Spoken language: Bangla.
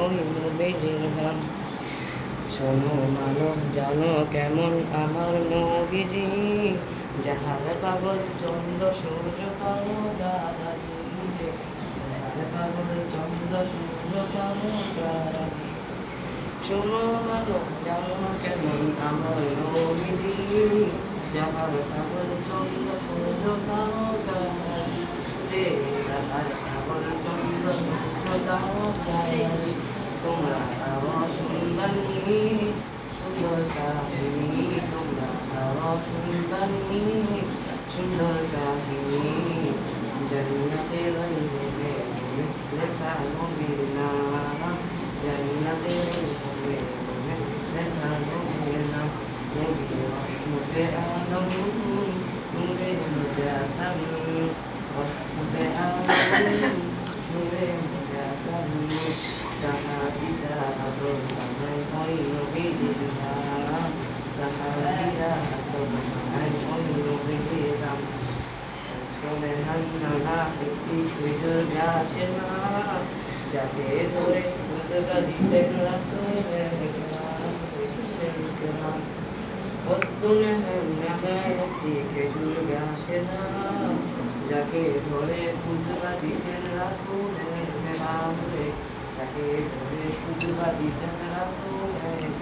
ওই নবীজির নাম শোনো মানব জানো কেমন আমার নবীজি, যাহার পাগল চন্দ্র সূর্য কালো দারাজি যাহার পাগল চন্দ্র সূর্য কালো দারাজি শোনো মানব জানো কেমন আমার নবীজি, যাহার পাগল চন্দ্র সূর্য কালো দারাজি রে, যাহার পাগল চন্দ্র সূর্য কালো الكافرين جنة غير مثلك نبلنا جنة غير مثلك نبلنا برحمتك نور نور مجاسم رحمتك نور مجاسم سحابك أبو غير بجنة سحابك হান্না একটি খেজুর গাছের নাম যাকে ধরে কেরাম বস্তুনে হান্না একটি খেজুর গাছের নাম যাকে ধরে দিতেন রাসূলের কেরাম তাকে ধরে খুদবা দিতেন রাসূলের